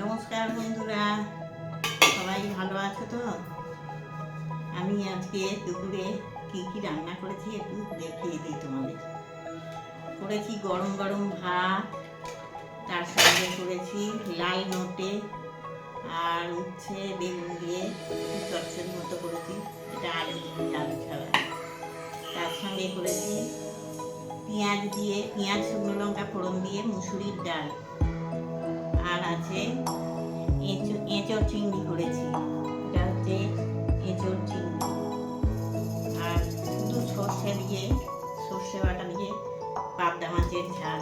নমস্কার বন্ধুরা। সবাই ভালো আছো তো? আমি আজকে দুপুরে কি কি রান্না করেছি একটু দেখিয়ে দিই তোমাদের। করেছি গরম গরম ভাত, তার সঙ্গে করেছি লাল নোটে আর উচ্ছে, বেগুন দিয়ে চচ্চড়ি মতো করেছি, এটা আলু আলু ছাড়া তার সঙ্গে করেছি পেঁয়াজ দিয়ে, পেঁয়াজ, শুকনো লঙ্কা, ফোড়ন দিয়ে, মুসুরির ডাল। আর আছে এঁচো- এঁচোড় চিংড়ি করেছি। এটা হচ্ছে এঁচোড় চিংড়ি। আর শুধু সর্ষে দিয়ে সর্ষে বাটা দিয়ে পাবদা মাছের ঝাল।